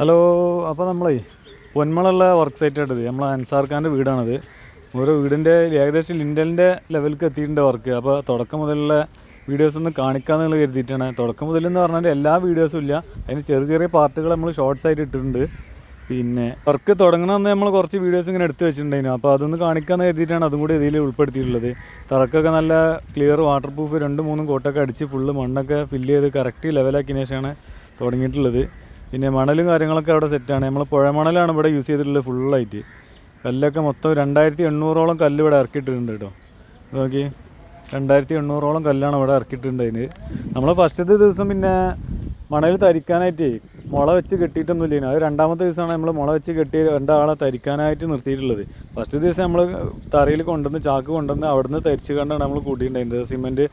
Hello അപ്പോൾ നമ്മളേ പൊന്മളുള്ള work സൈറ്റായിട്ടത് നമ്മൾ അൻസാർ ഖാന്റെ വീടാണത്. ഓരോ വീടിന്റെ ഏകദേശം ലിൻഡലിന്റെ ലെവലിലേക്ക് എത്തിയിട്ടുണ്ട് വർക്ക് അപ്പോൾ തുടക്കം മുതലുള്ള വീഡിയോസ് ഒന്ന് കാണിക്കാമെന്നുള്ള കരുതിയിട്ടാണ്. തുടക്കം മുതൽ എന്ന് പറഞ്ഞാൽ എല്ലാ വീഡിയോസും ഇല്ല. അതിന് ചെറിയ ചെറിയ പാർട്ടുകൾ നമ്മൾ ഷോർട്സ് ആയിട്ട് ഇട്ടിട്ടുണ്ട്. പിന്നെ വർക്ക് തുടങ്ങണമെന്ന് നമ്മൾ കുറച്ച് വീഡിയോസ് ഇങ്ങനെ എടുത്ത് വെച്ചിട്ടുണ്ടായിരുന്നു. അപ്പോൾ അതൊന്ന് കാണിക്കാമെന്ന് കരുതിയിട്ടാണ് അതും കൂടി ഇതിൽ ഉൾപ്പെടുത്തിയിട്ടുള്ളത്. തറക്കൊക്കെ നല്ല ക്ലിയർ വാട്ടർ പ്രൂഫ് രണ്ട് മൂന്നും കോട്ടൊക്കെ അടിച്ച് ഫുള്ള് മണ്ണൊക്കെ ഫില്ല് ചെയ്ത് കറക്റ്റ് ലെവലാക്കിയതിന് ശേഷമാണ് തുടങ്ങിയിട്ടുള്ളത്. പിന്നെ മണലും കാര്യങ്ങളൊക്കെ അവിടെ സെറ്റാണ് നമ്മൾ പുഴ മണലാണ് ഇവിടെ യൂസ് ചെയ്തിട്ടുള്ളത് ഫുള്ളായിട്ട് കല്ലൊക്കെ മൊത്തം രണ്ടായിരത്തി എണ്ണൂറോളം കല്ല് ഇവിടെ ഇറക്കിയിട്ടുണ്ട് കേട്ടോ. നോക്കി. രണ്ടായിരത്തി എണ്ണൂറോളം കല്ലാണ് ഇവിടെ ഇറക്കിയിട്ടുണ്ട് അതിന്. നമ്മൾ ഫസ്റ്റത്തെ ദിവസം പിന്നെ മണൽ തരിക്കാനായിട്ട് മുള വെച്ച് കെട്ടിയിട്ടൊന്നുമില്ല അത് രണ്ടാമത്തെ ദിവസമാണ് നമ്മൾ മുള വെച്ച് കെട്ടി രണ്ടാളെ തരിക്കാനായിട്ട് നിർത്തിയിട്ടുള്ളത്. ഫസ്റ്റ് ദിവസം നമ്മൾ തറയിൽ കൊണ്ടുവന്ന് ചാക്ക് കൊണ്ടുവന്ന് അവിടുന്ന് തരിച്ച് കണ്ടാണ് നമ്മൾ കൂട്ടിയിട്ടുണ്ടായിരുന്നത്. സിമെന്റ്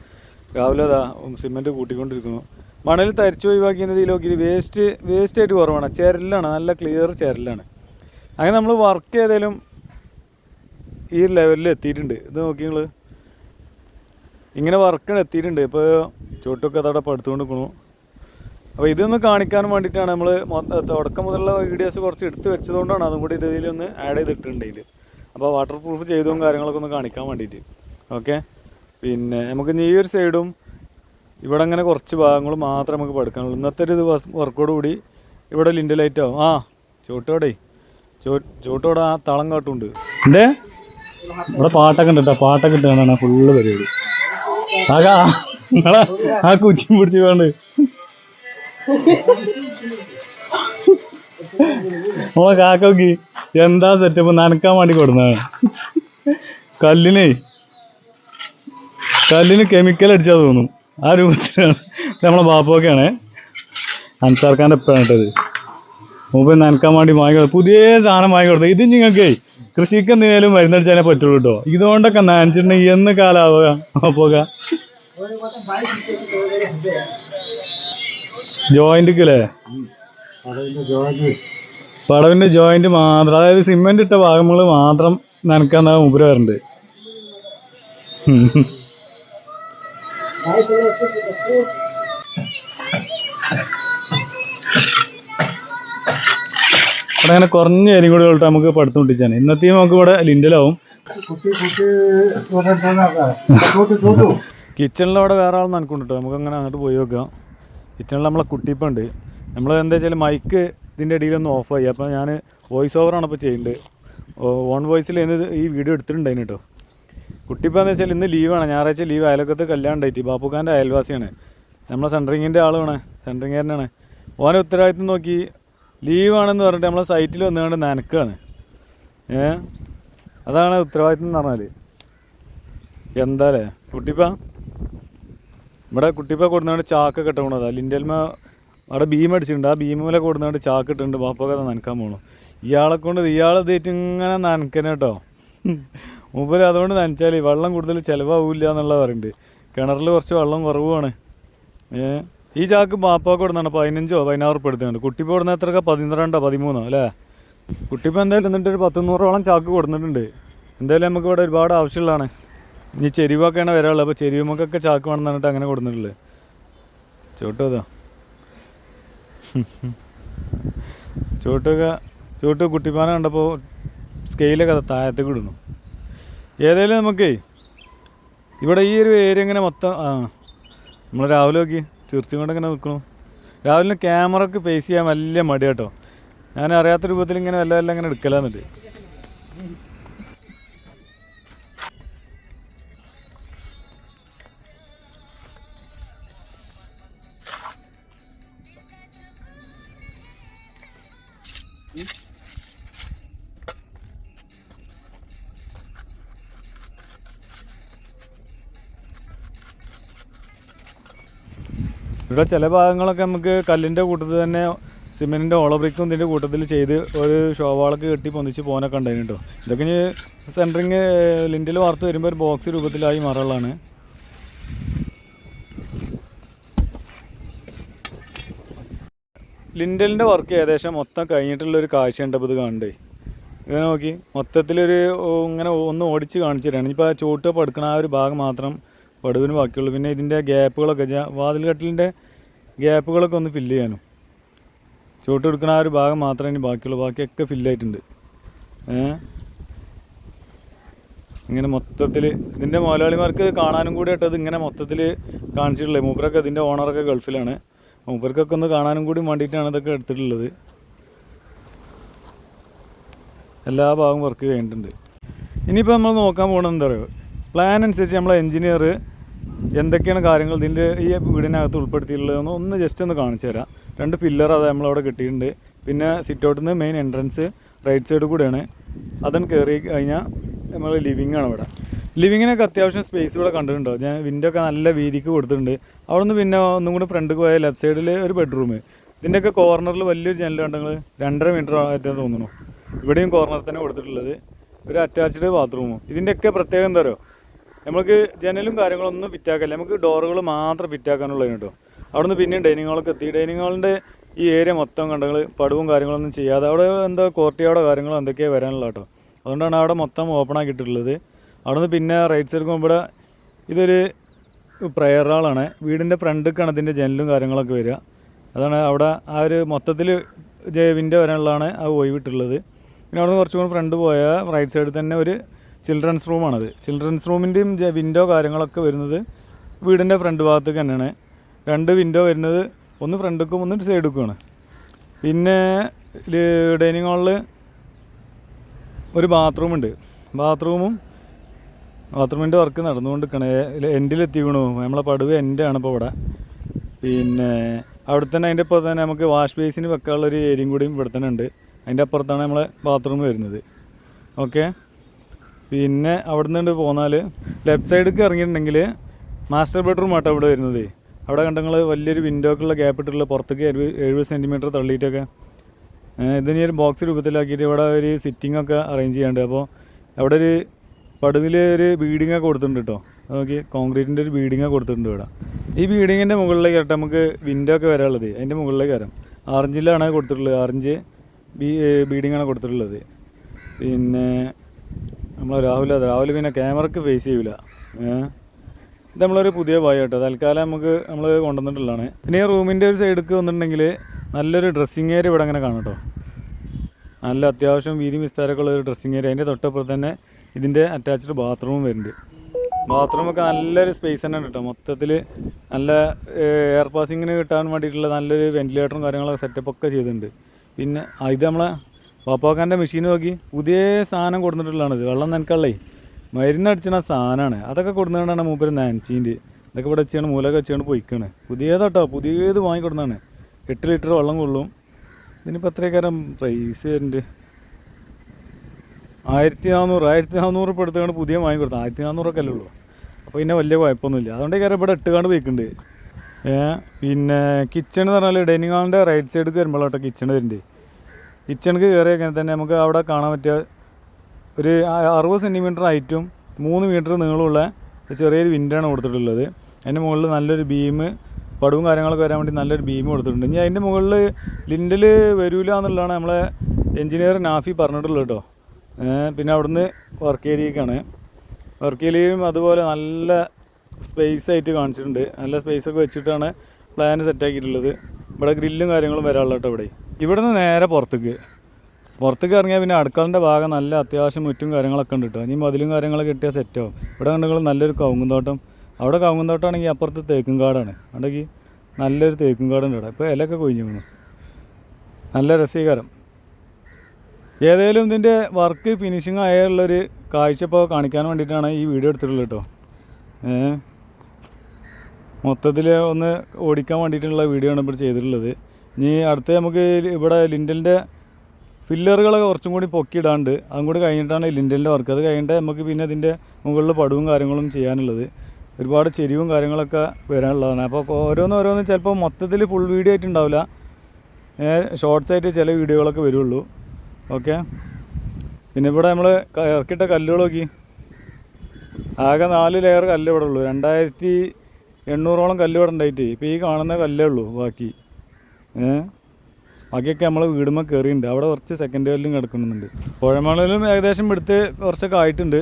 രാവിലെ അതാ സിമെന്റ് കൂട്ടിക്കൊണ്ടിരിക്കുന്നു. മണൽ തരിച്ച് ഒഴിവാക്കിയത് നോക്കി വേസ്റ്റ് വേസ്റ്റ് ആയിട്ട് കുറവാണ്. ചെരലാണ് നല്ല ക്ലിയർ ചെരലാണ്. അങ്ങനെ നമ്മൾ വർക്ക് ചെയ്തേലും ഈ ലെവലിൽ എത്തിയിട്ടുണ്ട്. ഇത് നോക്കി നിങ്ങൾ ഇങ്ങനെ വർക്കിന് എത്തിയിട്ടുണ്ട്. ഇപ്പോൾ ചുട്ടൊക്കെ അതവിടെ പടുത്തുകൊണ്ട് നിൽക്കണു അപ്പോൾ ഇതൊന്ന് കാണിക്കാൻ വേണ്ടിയിട്ടാണ് നമ്മൾ തുടക്കം മുതലുള്ള വീഡിയോസ് കുറച്ച് എടുത്ത് വെച്ചതുകൊണ്ടാണ് അതും കൂടി ഇതിലൊന്ന് ആഡ് ചെയ്തിട്ടുണ്ട് ഇതിൽ അപ്പോൾ വാട്ടർ പ്രൂഫ് ചെയ്തതും കാര്യങ്ങളൊക്കെ ഒന്ന് കാണിക്കാൻ വേണ്ടിയിട്ട്. ഓക്കെ പിന്നെ നമുക്ക് ഈ ഒരു സൈഡും ഇവിടെ അങ്ങനെ കുറച്ച് ഭാഗങ്ങൾ മാത്രമേ നമുക്ക് പഠിക്കാനുള്ളൂ ഇന്നത്തെ ഒരു ദിവസം വർക്കോട് കൂടി ഇവിടെ ലിൻഡ് ലൈറ്റ് ആവും. ആ ചോട്ടോടെ ചോട്ടോടെ ആ തളം കാട്ടുണ്ട് എന്തേ? ഇവിടെ പാട്ടൊക്കെ ഉണ്ട് കേട്ടോ പാട്ടൊക്കെ ഇട്ട് കാണാണ് ഫുള്ള് പരിപാടി. ആകാ നിങ്ങളെ ആ കുറ്റി പിടിച്ച് വേണ്ട നമ്മളെ കാക്കോക്ക് എന്താ സെറ്റപ്പ് നനക്കാൻ വേണ്ടി കൊടുന്നതാണ്. കല്ലിനേ കല്ലിന് കെമിക്കൽ അടിച്ചാ തോന്നും ആ രൂപത്തിലാണ് നമ്മളെ ബാപ്പൊക്കെയാണ് അൻസാർ ഖാന്റെ മുമ്പ് നനക്കാൻ വേണ്ടി വാങ്ങി പുതിയ സാധനം വാങ്ങി കൊടുത്തത് ഇത് നിങ്ങൾക്ക് കൃഷിക്ക് എന്തെങ്കിലും മരുന്നടിച്ചാലേ പറ്റുള്ളൂ കേട്ടോ ഇതുകൊണ്ടൊക്കെ നനച്ചിട്ടുണ്ടെങ്കിൽ എന്ന് കാലാവുക പോക ജോയിന്റിക്കല്ലേ? പടവിന്റെ ജോയിന്റ് മാത്രം അതായത് സിമെന്റ് ഇട്ട ഭാഗങ്ങൾ മാത്രം നനക്കാൻ മുമ്പ് വരുന്നുണ്ട് അങ്ങനെ കുറഞ്ഞ അരിയും കൂടി ഉള്ളിട്ട് നമുക്ക് പഠിത്തം മുട്ടിച്ചാണ് ഇന്നത്തെയും നമുക്ക് ഇവിടെ ലിൻഡലാവും. കിച്ചണിലവിടെ വേറെ ആൾ നനക്കുണ്ട് കേട്ടോ. നമുക്ക് അങ്ങനെ അങ്ങോട്ട് പോയി നോക്കാം. കിച്ചണിൽ നമ്മളെ കുട്ടിപ്പുണ്ട്. നമ്മൾ എന്താ വെച്ചാൽ മൈക്ക് ഇതിന്റെ ഇടയിലൊന്നും ഓഫ് ആയി. അപ്പോൾ ഞാൻ വോയിസ് ഓവറാണ് ഇപ്പോൾ ചെയ്യുന്നത്. ഓൺ വോയിസിൽ ഈ വീഡിയോ എടുത്തിട്ടുണ്ടായിരുന്നു കേട്ടോ. കുട്ടിപ്പാന്ന് വെച്ചാൽ ഇന്ന് ലീവാണ്. ഞായറാഴ്ച ലീവ്. അയലക്കത്ത് കല്യാണം ഡേറ്റ് ബാപ്പുക്കാന്റെ അയൽവാസിയാണ്. നമ്മളെ സെൻട്രിങ്ങിന്റെ ആളുമാണ് സെൻട്രിങ്ങേരനാണ് ഓനെ ഉത്തരവാദിത്വം നോക്കി ലീവാണെന്ന് പറഞ്ഞിട്ട് നമ്മളെ സൈറ്റിൽ വന്നുകൊണ്ട് നനക്കാണ്. ഏ? അതാണ് ഉത്തരവാദിത്വം എന്ന് പറഞ്ഞാൽ എന്താ അല്ലേ കുട്ടിപ്പ? ഇവിടെ കുട്ടിപ്പ കൊടുന്നുകൊണ്ട് ചാക്ക് കെട്ടണതാ ലിൻഡൽമ അവിടെ ഭീം അടിച്ചിട്ടുണ്ട്. ആ ഭീമിലെ കൊടുന്നുകൊണ്ട് ചാക്ക് ഇട്ടിട്ടുണ്ട് ബാപ്പൊക്കെ നനക്കാൻ പോകണം ഇയാളെ കൊണ്ട് ഇയാളെ ഇതേറ്റ് ഇങ്ങനെ കേട്ടോ മൂപ്പര് അതുകൊണ്ട് നനച്ചാൽ വെള്ളം കൂടുതൽ ചിലവാകില്ല എന്നുള്ള പറയുന്നുണ്ട് കിണറിൽ കുറച്ച് വെള്ളം കുറവാണ്. ഏ? ഈ ചാക്ക് ബാപ്പാക്ക് കൊടുന്നാണ് പതിനഞ്ചോ പതിനാറ് ഉറുപ്പ് എടുത്തുണ്ട് കുട്ടിപ്പോ കൊടുന്ന എത്രക്ക? പതിനാറണ്ടോ പതിമൂന്നോ അല്ലേ? കുട്ടിപ്പോ എന്തായാലും എന്നിട്ട് ഒരു പത്തുനൂറോളം ചാക്ക് കൊടുത്തിട്ടുണ്ട് എന്തായാലും നമുക്ക് ഇവിടെ ഒരുപാട് ആവശ്യമുള്ളതാണ് ഇനി ചെരുവൊക്കെയാണ് വരാനുള്ളത്. അപ്പോൾ ചെരുവമ്മക്കൊക്കെ ചാക്ക് വേണം എന്നിട്ട് അങ്ങനെ കൊടുത്തിട്ടുള്ളത് ചോട്ടോ അതാ ചോട്ടൊക്കെ ചോട്ട് കുട്ടിപ്പാന കണ്ടപ്പോൾ സ്കെയിലൊക്കെ താഴത്തേക്ക് ഇടുന്നു. ഏതായാലും നമുക്ക് ഇവിടെ ഈ ഒരു ഏരിയ ഇങ്ങനെ മൊത്തം ആ നമ്മൾ രാവിലെ നോക്കി തീർച്ചയും കൊണ്ട് ഇങ്ങനെ നിൽക്കണു. രാവിലെ ക്യാമറക്ക് ഫേസ് ചെയ്യാൻ വലിയ മടി കേട്ടോ ഞാൻ അറിയാത്ത രൂപത്തിൽ ഇങ്ങനെ വല്ല വല്ല ഇങ്ങനെ എടുക്കലാന്നിട്ട് ഇവിടെ ചില ഭാഗങ്ങളൊക്കെ നമുക്ക് കല്ലിന്റെ കൂട്ടത്തിൽ തന്നെ സിമെന്റിന്റെ ഓളബ്രിക്കും ഇതിന്റെ കൂട്ടത്തിൽ ചെയ്ത് ഒരു ഷോവാളൊക്കെ കെട്ടി പൊന്നിച്ച് പോകാനൊക്കെ ഉണ്ടായിരുന്നു കേട്ടോ. ഇതൊക്കെ ഇനി സെന്ററിങ് ലിൻഡിൽ വാർത്ത് വരുമ്പോൾ ഒരു ബോക്സ് രൂപത്തിലായി മാറുള്ളതാണ് ലിൻഡലിന്റെ വർക്ക് ഏകദേശം മൊത്തം കഴിഞ്ഞിട്ടുള്ള ഒരു കാഴ്ച ഉണ്ടപ്പോൾ ഇത് കാണണ്ടേ ഇത് നോക്കി മൊത്തത്തിലൊരു ഇങ്ങനെ ഒന്ന് ഓടിച്ച് കാണിച്ചു തരാണ്. ഇപ്പോൾ ആ ചൂട്ട് പടുക്കണ ആ ഒരു ഭാഗം മാത്രം പടുവിന് ബാക്കിയുള്ളൂ. പിന്നെ ഇതിന്റെ ഗ്യാപ്പുകളൊക്കെ വാതിൽ കട്ടിലിന്റെ ഗ്യാപ്പുകളൊക്കെ ഒന്ന് ഫില്ല് ചെയ്യാനും. ചുവട്ട് കൊടുക്കുന്ന ആ ഒരു ഭാഗം മാത്രമേ ഇനി ബാക്കിയുള്ളൂ. ബാക്കിയൊക്കെ ഫില്ലായിട്ടുണ്ട് ഇങ്ങനെ മൊത്തത്തിൽ ഇതിന്റെ മുതലാളിമാർക്ക് കാണാനും കൂടി ആയിട്ട് അത് ഇങ്ങനെ മൊത്തത്തിൽ കാണിച്ചിട്ടുള്ളത്. മൂപ്പരൊക്കെ ഇതിന്റെ ഓണറൊക്കെ ഗൾഫിലാണ്. മൂപ്പർക്കൊക്കെ ഒന്ന് കാണാനും കൂടി വേണ്ടിയിട്ടാണ് ഇതൊക്കെ എടുത്തിട്ടുള്ളത്. എല്ലാ ഭാഗവും വർക്ക് കഴിഞ്ഞിട്ടുണ്ട്. ഇനിയിപ്പോൾ നമ്മൾ നോക്കാൻ പോകുന്നത് എന്താ പറയുക പ്ലാൻ അനുസരിച്ച് നമ്മളെ എഞ്ചിനീയർ എന്തൊക്കെയാണ് കാര്യങ്ങൾ ഇതിന്റെ ഈ വീടിനകത്ത് ഉൾപ്പെടുത്തിയിട്ടുള്ളതെന്ന് ഒന്ന് ജസ്റ്റ് ഒന്ന് കാണിച്ചു തരാം. രണ്ട് പില്ലർ അത് നമ്മളവിടെ കിട്ടിയിട്ടുണ്ട്. പിന്നെ സിറ്റൗട്ടിൽ നിന്ന് മെയിൻ എൻട്രൻസ് റൈറ്റ് സൈഡ് കൂടെയാണ്. അതನ್ನು കയറി കഴിഞ്ഞാൽ നമ്മൾ ലിവിങ് ആണ് ഇവിടെ ലിവിങ്ങിനൊക്കെ അത്യാവശ്യം സ്പേസ് ഇവിടെ കണ്ടിട്ടുണ്ടോ? ഞാൻ വിൻഡോ ഒക്കെ നല്ല വീതിക്ക് കൊടുത്തിട്ടുണ്ട്. അവിടെ നിന്ന് പിന്നെ ഒന്നും കൂടി ഫ്രണ്ട് പോയ ലെഫ്റ്റ് സൈഡിൽ ഒരു ബെഡ്റൂം ഇതിന്റെയൊക്കെ കോർണറിൽ വലിയൊരു ജനൽ കണ്ടെങ്കിൽ രണ്ടര മീറ്റർ ആയിട്ടാണ് തോന്നുന്നു. ഇവിടെയും കോർണർ തന്നെ കൊടുത്തിട്ടുള്ളത്. ഒരു അറ്റാച്ച്ഡ് ബാത്റൂമും ഇതിന്റെയൊക്കെ പ്രത്യേകം എന്താ പറയുക നമുക്ക് ജനലും കാര്യങ്ങളൊന്നും ഫിറ്റാക്കല്ല നമുക്ക് ഡോറുകൾ മാത്രം ഫിറ്റാക്കാനുള്ളതിന് കേട്ടോ. അവിടുന്ന് പിന്നെ ഡൈനിങ് ഹാളൊക്കെ എത്തി. ഡൈനിങ് ഹാളിന്റെ ഈ ഏരിയ മൊത്തം കണ്ടങ്ങൾ പടവും കാര്യങ്ങളൊന്നും ചെയ്യാതെ അവിടെ എന്താ കോർട്ടിയാടോ കാര്യങ്ങളോ എന്തൊക്കെയാണ് വരാനുള്ള കേട്ടോ. അതുകൊണ്ടാണ് അവിടെ മൊത്തം ഓപ്പൺ ആക്കിയിട്ടുള്ളത്. അവിടുന്ന് പിന്നെ റൈറ്റ് സൈഡ് ഇവിടെ ഇതൊരു പ്രയർ ഹാളാണ് വീടിന്റെ ഫ്രണ്ടിലേക്കാണ് ഇതിന്റെ ജനലും കാര്യങ്ങളൊക്കെ വരിക. അതാണ് അവിടെ ആ ഒരു മൊത്തത്തിൽ വിൻഡോ വരാനുള്ളതാണ് ആ ഒഴിവിട്ടുള്ളത്. പിന്നെ അവിടെ നിന്ന് കുറച്ചും കൂടി ഫ്രണ്ട് പോയാൽ റൈറ്റ് സൈഡിൽ തന്നെ ഒരു ചിൽഡ്രൻസ് റൂമാണത് ചിൽഡ്രൻസ് റൂമിന്റെയും വിൻഡോ കാര്യങ്ങളൊക്കെ വരുന്നത് വീടിന്റെ ഫ്രണ്ട് ഭാഗത്തേക്ക് തന്നെയാണ്. രണ്ട് വിൻഡോ വരുന്നത് ഒന്ന് ഫ്രണ്ടിക്കും ഒന്ന് സൈഡിക്കുമാണ് പിന്നെ ഡൈനിങ് ഹാളിൽ ഒരു ബാത്റൂമുണ്ട് ബാത്റൂമും ബാത്റൂമിന്റെ വർക്ക് നടന്നുകൊണ്ടിരിക്കണേ എൻഡിലെത്തി വീണു നമ്മളെ പടുവ് എൻഡാണ് ഇപ്പോൾ ഇവിടെ. പിന്നെ അവിടെ തന്നെ അതിന്റെ അപ്പുറത്ത് തന്നെ നമുക്ക് വാഷ് ബേസിന് വെക്കാനുള്ള ഒരു ഏരിയയും കൂടിയും ഇവിടെ തന്നെ ഉണ്ട്. അതിന്റെ അപ്പുറത്താണ് നമ്മളെ ബാത്റൂം വരുന്നത്. ഓക്കെ പിന്നെ അവിടെ നിന്ന് പോന്നാൽ ലെഫ്റ്റ് സൈഡിലേക്ക് ഇറങ്ങിയിട്ടുണ്ടെങ്കിൽ മാസ്റ്റർ ബെഡ്റൂം ആട്ടോ ഇവിടെ വരുന്നത്. അവിടെ കണ്ടങ്ങൾ വലിയൊരു വിൻഡോക്കുള്ള ഗ്യാപ്പ് ഇട്ടുള്ള പുറത്തേക്ക് എഴുപത് എഴുപത് സെന്റിമീറ്റർ തള്ളിയിട്ടൊക്കെ ഇതിനി ഒരു ബോക്സ് രൂപത്തിലാക്കിയിട്ട് ഇവിടെ ഒരു സിറ്റിംഗ് ഒക്കെ അറേഞ്ച് ചെയ്യാണ്ട് അപ്പോൾ അവിടെ ഒരു പടുവിൽ ഒരു ബീഡിംഗ് ഒക്കെ കൊടുത്തിട്ടുണ്ട് കേട്ടോ നോക്കി കോൺക്രീറ്റിന്റെ ഒരു ബീഡിംഗ് ഒക്കെ കൊടുത്തിട്ടുണ്ട് ഇവിടെ. ഈ ബീഡിങ്ങിന്റെ മുകളിലേക്ക് കേട്ടോ നമുക്ക് വിൻഡോ ഒക്കെ വരാനുള്ളത്. അതിന്റെ മുകളിലേക്ക് വരാം. ആറഞ്ചിലാണ് കൊടുത്തിട്ടുള്ളത്. ആറഞ്ച് ബീ ബീഡിംഗ് ആണ് കൊടുത്തിട്ടുള്ളത്. പിന്നെ നമ്മൾ രാഹുൽ രാഹുൽ പിന്നെ ക്യാമറക്ക് ഫേസ് ചെയ്യൂല. ഏഹ് ഇത് നമ്മളൊരു പുതിയ ബോയ് കേട്ടോ തൽക്കാലം നമുക്ക് നമ്മൾ കൊണ്ടുവന്നിട്ടുള്ളതാണ്. പിന്നെ ഈ റൂമിന്റെ ഒരു സൈഡിലേക്ക് വന്നിട്ടുണ്ടെങ്കിൽ നല്ലൊരു ഡ്രസ്സിങ് ഏരിയ ഇവിടെ അങ്ങനെ കാണും കേട്ടോ നല്ല അത്യാവശ്യം വീതി വിസ്താരമൊക്കെ ഉള്ള ഒരു ഡ്രസ്സിങ് ഏരിയ അതിന്റെ തൊട്ടപ്പുറത്ത് തന്നെ ഇതിന്റെ അറ്റാച്ച്ഡ് ബാത്റൂമും വരുന്നുണ്ട്. ബാത്റൂമൊക്കെ നല്ലൊരു സ്പേസ് തന്നെ ഉണ്ട് കേട്ടോ മൊത്തത്തിൽ നല്ല എയർ പാസിങ്ങിന് കിട്ടാൻ വേണ്ടിയിട്ടുള്ള നല്ലൊരു വെന്റിലേറ്ററും കാര്യങ്ങളൊക്കെ സെറ്റപ്പ് ഒക്കെ ചെയ്തിട്ടുണ്ട്. പിന്നെ ഇത് നമ്മളെ പാപ്പാക്കാന്റെ മെഷീൻ നോക്കി. പുതിയ സാധനം കൊടുത്തിട്ടുള്ളതാണിത് വെള്ളം നനക്കള്ളേ. മരുന്നടിച്ചിന സാധനമാണ് അതൊക്കെ കൊടുക്കുന്നതാണ് മൂപ്പര് നനച്ചീന്റെ. ഇതൊക്കെ ഇവിടെ വെച്ചാണ് മൂലൊക്കെ വെച്ചാണ് പൊയ്ക്കാണ്. പുതിയതാട്ടോ. പുതിയത് വാങ്ങിക്കൊടുന്നതാണ് എട്ട് ലിറ്റർ വെള്ളം കൊള്ളും. ഇതിനിപ്പോൾ എത്രയൊക്കെ പ്രൈസ് വരുന്നുണ്ട് ആയിരത്തി നാനൂറ് ആയിരത്തി നാനൂറ് ഇപ്പോൾ എടുത്തുകൊണ്ട് പുതിയ വാങ്ങി കൊടുത്തത് ആയിരത്തി നാനൂറൊക്കെ അല്ലേ ഉള്ളൂ. അപ്പോൾ പിന്നെ വലിയ കുഴപ്പമൊന്നുമില്ല. അതുകൊണ്ട് കാര്യം ഇവിടെ ഇട്ടുകൊണ്ട് പോയിക്കുന്നുണ്ട് ഏ പിന്നെ കിച്ചൺ എന്ന് പറഞ്ഞാൽ ഡൈനിങ് ഹാളിന്റെ റൈറ്റ് സൈഡിൽ വരുമ്പോഴാട്ടോ കിച്ചൺ വരുന്നുണ്ട് കിച്ചണിക്ക് കയറിയൊക്കെ തന്നെ നമുക്ക് അവിടെ കാണാൻ പറ്റിയ ഒരു അറുപത് സെന്റിമീറ്റർ ഹൈറ്റും മൂന്ന് മീറ്റർ നീളമുള്ള ചെറിയൊരു വിൻഡാണ് കൊടുത്തിട്ടുള്ളത്. അതിന്റെ മുകളിൽ നല്ലൊരു ബീം പടവും കാര്യങ്ങളൊക്കെ വരാൻ വേണ്ടി നല്ലൊരു ബീം കൊടുത്തിട്ടുണ്ട്. ഇനി അതിന്റെ മുകളിൽ ലിൻഡിൽ വരൂല എന്നുള്ളതാണ് നമ്മളെ എഞ്ചിനീയർ നാഫി പറഞ്ഞിട്ടുള്ളത് കേട്ടോ. പിന്നെ അവിടുന്ന് വർക്ക് ഏരിയക്കാണ് വർക്ക് ഏരിയയും അതുപോലെ നല്ല സ്പേസ് ആയിട്ട് കാണിച്ചിട്ടുണ്ട്. നല്ല സ്പേസ് ഒക്കെ വെച്ചിട്ടാണ് പ്ലാൻ സെറ്റാക്കിയിട്ടുള്ളത് ഇവിടെ ഗ്രില്ലും കാര്യങ്ങളും വരാനുള്ള കേട്ടോ ഇവിടെ. ഇവിടെ നിന്ന് നേരെ പുറത്തേക്ക്. പുറത്തേക്ക് ഇറങ്ങിയാൽ പിന്നെ അടുക്കളന്റെ ഭാഗം നല്ല അത്യാവശ്യം മുറ്റും കാര്യങ്ങളൊക്കെ ഉണ്ട് കേട്ടോ. ഇനി മതിലും കാര്യങ്ങളൊക്കെ കിട്ടിയാൽ സെറ്റാവും ഇവിടെ കണ്ടെങ്കിൽ നല്ലൊരു കവുങ്ങും തോട്ടം അവിടെ കവുങ്ങും തോട്ടമാണെങ്കിൽ അപ്പുറത്ത് തേക്കും കാടാണ്. അവിടേക്ക് നല്ലൊരു തേക്കും കാടുണ്ട് ഇവിടെ. ഇപ്പോൾ ഇലയൊക്കെ കൊഴിഞ്ഞു വീണു. നല്ല രസീകരം. ഏതായാലും ഇതിന്റെ വർക്ക് ഫിനിഷിങ് ആയുള്ളൊരു കാഴ്ച ഇപ്പോൾ കാണിക്കാൻ വേണ്ടിയിട്ടാണ് ഈ വീഡിയോ എടുത്തിട്ടുള്ളത് കേട്ടോ. ഏ മൊത്തത്തിൽ ഒന്ന് ഓടിക്കാൻ വേണ്ടിയിട്ടുള്ള വീഡിയോ ആണ് ഇപ്പോൾ ചെയ്തിട്ടുള്ളത്. ഇനി അടുത്ത് നമുക്ക് ഇവിടെ ലിൻഡലിന്റെ ഫില്ലറുകളൊക്കെ കുറച്ചും കൂടി പൊക്കിയിടാണ്ട് അതും കൂടി കഴിഞ്ഞിട്ടാണ് ലിൻഡലിന്റെ വർക്ക് അത് കഴിഞ്ഞിട്ട് നമുക്ക് പിന്നെ ഇതിന്റെ മുകളിൽ പടവും കാര്യങ്ങളും ചെയ്യാനുള്ളത്. ഒരുപാട് ചെരിവും കാര്യങ്ങളൊക്കെ വരാനുള്ളതാണ്. അപ്പോൾ ഓരോന്ന് ഓരോന്ന് ചിലപ്പോൾ മൊത്തത്തിൽ ഫുൾ വീഡിയോ ആയിട്ടുണ്ടാവില്ല ഷോർട്സ് ആയിട്ട് ചില വീഡിയോകളൊക്കെ വരുള്ളൂ. ഓക്കെ പിന്നെ ഇവിടെ നമ്മൾ ഇറക്കിയിട്ട കല്ലുകൾ നോക്കി. ആകെ നാല് ലെയർ കല്ല് ഇവിടെ ഉള്ളൂ. രണ്ടായിരത്തി എണ്ണൂറോളം കല്ല് ഇവിടെ ഉണ്ടായിട്ട്. ഇപ്പോൾ ഈ കാണുന്ന കല്ലേ ഉള്ളൂ ബാക്കി. ഏ? ബാക്കിയൊക്കെ നമ്മൾ വീടുമ്പോൾ കയറിയിട്ടുണ്ട് അവിടെ കുറച്ച് സെക്കൻഡ് കല്ലും കിടക്കുന്നുണ്ട്. പുഴമണലും ഏകദേശം എടുത്ത് കുറച്ചൊക്കെ ആയിട്ടുണ്ട്.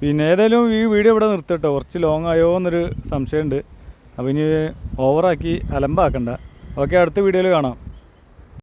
പിന്നെ ഏതായാലും ഈ വീഡിയോ ഇവിടെ നിർത്തട്ടോ കുറച്ച് ലോങ് ആയോ എന്നൊരു സംശയമുണ്ട്. അപ്പോൾ ഇനി ഓവറാക്കി അലമ്പാക്കണ്ട. ഓക്കെ അടുത്ത വീഡിയോയിൽ കാണാം.